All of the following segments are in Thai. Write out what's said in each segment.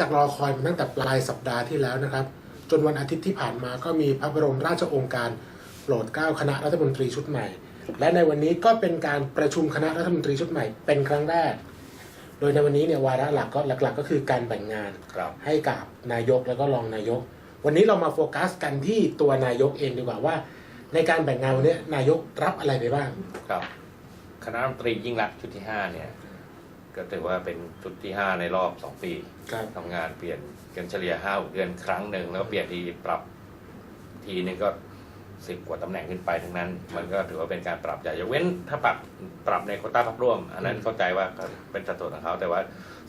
จากรอคอยมาตั้งแต่ปลายสัปดาห์ที่แล้วนะครับ จนวันอาทิตย์ที่ผ่านมาก็มีพระบรมราชโองการโปรดเกล้าคณะรัฐมนตรีชุดใหม่ และในวันนี้ก็เป็นการประชุมคณะรัฐมนตรีชุดใหม่เป็นครั้งแรก โดยในวันนี้เนี่ยวาระหลักก็หลัก ๆ ก็คือการแบ่งงานครับให้กับนายกแล้วก็รองนายก วันนี้เรามาโฟกัสกันที่ตัวนายกเองดีกว่าว่า ในการแบ่งงานวันนี้นายกรับอะไรไปบ้างครับคณะรัฐมนตรียิ่งรักษณ์ชุดที่ห้าเนี่ย ก็ถือว่าเป็นชุดที่ห้าในรอบสองปีครับทำงานเปลี่ยนกันเฉลี่ยห้าเดือนครั้งหนึ่งแล้วเปลี่ยนทีปรับทีนึงก็สิบกว่าตำแหน่งขึ้นไปทั้งนั้น มันก็ถือว่าเป็นการปรับใหญ่ยกเว้นถ้าปรับปรับในโควต้าพักร่วม อันนั้นเข้าใจว่าก็เป็นสัดส่วนของเขา แต่ว่า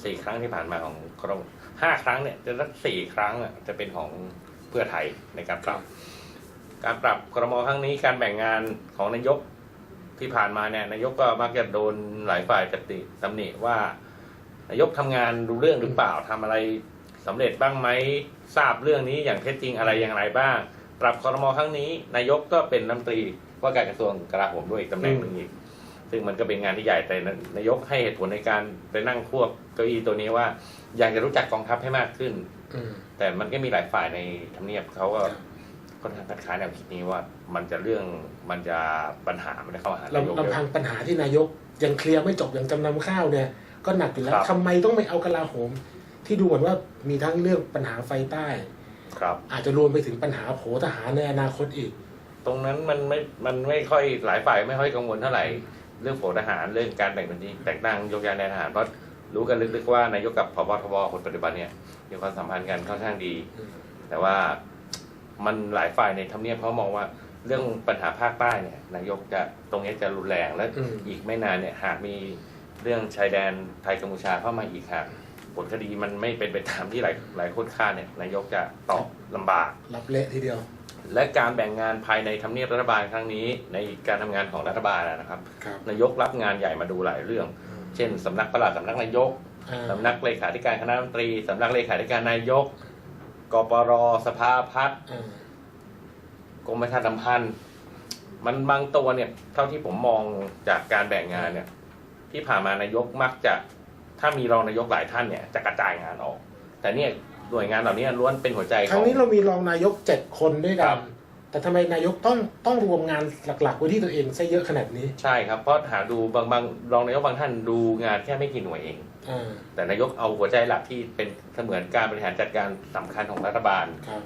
สี่ครั้งที่ผ่านมาของครมห้าครั้งเนี่ยจะสักสี่ครั้งอะจะเป็นของเพื่อไทยในการปรับ การปรับครมครั้งนี้การแบ่งงานของนายก ที่ผ่านมาเนี่ยนายกก็มักจะโดนหลายฝ่ายกติตำหนิว่านายกทำงานรู้เรื่องหรือเปล่าทำอะไรสำเร็จบ้างไหมทราบเรื่องนี้อย่างเท็จจริงอะไรอย่างไรบ้าง ปรับครมครั้งนี้ นายกก็เป็นรัฐมนตรีว่าการกระทรวงกลาโหมด้วยอีกตำแหน่งหนึ่งอีก ซึ่งมันก็เป็นงานที่ใหญ่แต่นายกให้เหตุผลในการไปนั่งควบเก้าอี้ตัวนี้ว่า อยากจะรู้จักกองทัพให้มากขึ้นอืมแต่มันก็มีหลายฝ่ายในทำเนียบเขาก็ ครับค่อนข้างคัดค้านแนวคิดนี้ว่ามันจะเรื่องมันจะปัญหามันจะเข้าหาลำนายกเยลำพัอะงปัญหาที่นายกยังเคลียร์ไม่จบอย่างจำนำข้าวเนี่ย ก็หนักอยู่แล้วครับทำไมต้องไปเอากลาโหม ที่ดูเหมือนว่ามีทั้งเรื่องปัญหาไฟใต้ครับอาจจะรวมไปถึงปัญหาโผทหารในอนาคตอีก ตรงนั้นมันไม่มันไม่ค่อยหลายฝ่ายไม่ค่อยกังวลเท่าไหร่เรื่องโผทหารเรื่องการแบ่งพื้นที่แต่งตั้งยกย้ายนายทหารเพราะรู้กันลึกๆว่านายกกับพบทบคนปัจจุบันเนี่ยมีความสัมพันธ์กันค่อนข้างดีอืมแต่ว่า มันหลายฝ่ายในทำเนียบเขามองว่าเรื่องปัญหาภาคใต้เนี่ยนายกจะตรงนี้จะรุนแรงและอืม อีกไม่นานเนี่ยหากมีเรื่องชายแดนไทยกัมพูชาเข้ามาอีกหากผลคดีมันไม่เป็นไปตามที่หลายหลายคนคาดเนี่ยนายกจะตอบลำบาก รับเละทีเดียว และการแบ่งงานภายในทำเนียบรัฐบาลครั้งนี้ ในการทำงานของรัฐบาลนะครับ ครับนายกรับงานใหญ่มาดูหลายเรื่อง เช่นสำนักปลัดสำนักนายก อ่า สำนักเลขาธิการคณะรัฐมนตรี สำนักเลขาธิการนายก กปรสภาพัฒน์อ่ากรมประชาสัมพันธ์ มันบางตัวเนี่ย เท่าที่ผมมองจากการแบ่งงานเนี่ย ที่ผ่านมานายกมักจะถ้ามีรองนายกหลายท่านเนี่ยจะกระจายงานออก แต่เนี่ยหน่วยงานเหล่านี้ล้วนเป็นหัวใจคขรั้องงนี้เรามีรองนายกเจ็ดคนด้วยกัครันบ แต่ทำไมนายกต้องต้องรวมงานหลักๆไว้ที่ตัวเองซะเยอะขนาดนี้ ใช่ครับเพราะหาดูบางบางรองนายกบางท่านดูงานแค่ไม่กี่หน่วยเองอ่าแต่นายกเอาหัวใจหลักที่เป็นเสมือนการบริหารจัดการสำคัญของรัฐบาลครับ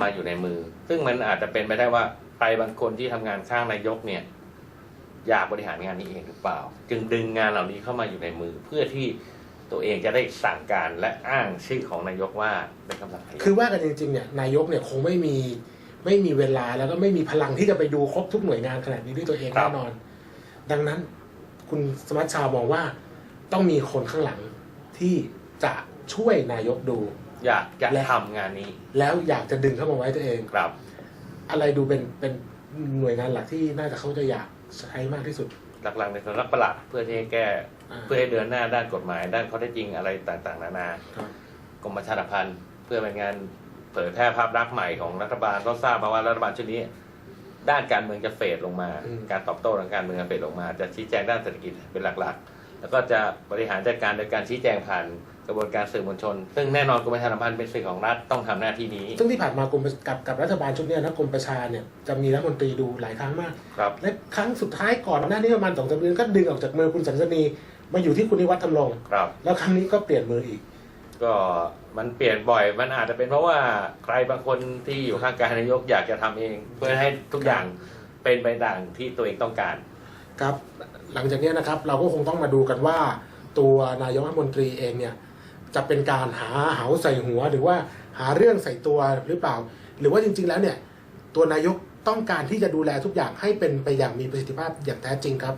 มาอยู่ในมือ ซึ่งมันอาจจะเป็นไปได้ว่าใครบางคนที่ทำงานข้างนายกเนี่ย อยากบริหารงานนี้เองหรือเปล่า จึงดึงงานเหล่านี้เข้ามาอยู่ในมือเพื่อที่ตัวเองจะได้สั่งการและอ้างชื่อของนายกว่าเป็นกำลังนายกคือว่ากันจริงๆเนี่ยนายกเนี่ยคงไม่มี ไม่มีเวลาแล้วก็ไม่มีพลังที่จะไปดูครบทุกหน่วยงานขนาดนี้ด้วยตัวเองครัแน่บนอน ดังนั้นคุณสมัชชาวมองว่าต้องมีคนข้างหลังที่จะช่วยนายกดู อยากจะและทำงานนี้ แล้วอยากจะดึงเข้ามาไว้ตัวเองครับ อะไรดูเป็นเป็นหน่วยงานหลักที่น่าจะเขาจะอยากใช้มากที่สุด หลักๆในสำนักประหลัดเพื่อที่ให้แก้อ่าเพื่อให้เดินหน้าด้านกฎหมาย ด้านข้อเท็จจริงอะไรต่างๆ นานาครับกรมประชาสัมพันธ์เพื่อเป็นงาน เผยแพร่ภาพลักษณ์ใหม่ของรัฐบาลก็ทราบมาว่ารัฐบาลชุดนี้ ด้านการเมืองจะเฟดลงมา อืม การตอบโต้ทางการเมืองจะเฟดลงมา จะชี้แจงด้านเศรษฐกิจเป็นหลักๆ แล้วก็จะบริหารจัดการโดยการชี้แจงผ่านกระบวนการสื่อมวลชน ซึ่งแน่นอนกรมประชาสัมพันธ์เป็นสื่อของรัฐต้องทำหน้าที่นี้ซึ่งที่ผ่านมากรมกับกับรัฐบาลชุดเนี้ยนะกรมประชาเนี่ยจะมีรัฐมนตรีดูหลายครั้งมาก ครับ และครั้งสุดท้ายก่อนหน้านี้ประมาณสองสามเดือนก็ดึงออกจากมือคุณสันสนีมาอยู่ที่คุณนิวัฒน์ทำรงครับ แล้วครั้งนี้ก็เปลี่ยนมืออีก ก็มันเปลี่ยนบ่อย มันอาจจะเป็นเพราะว่าใครบางคนที่อยู่ข้างกายนายกอยากจะทำเอง เพื่อให้ทุกอย่างเป็นไปดังที่ตัวเองต้องการ ครับหลังจากนี้นะครับเราก็คงต้องมาดูกันว่า ตัวนายกรัฐมนตรีเองเนี่ยจะเป็นการหาเหาใส่หัว หรือว่าหาเรื่องใส่ตัวหรือเปล่า หรือว่าจริง ๆ แล้วเนี่ยตัวนายกต้องการที่จะดูแลทุกอย่างให้เป็นไปอย่างมีประสิทธิภาพอย่างแท้จริงครับ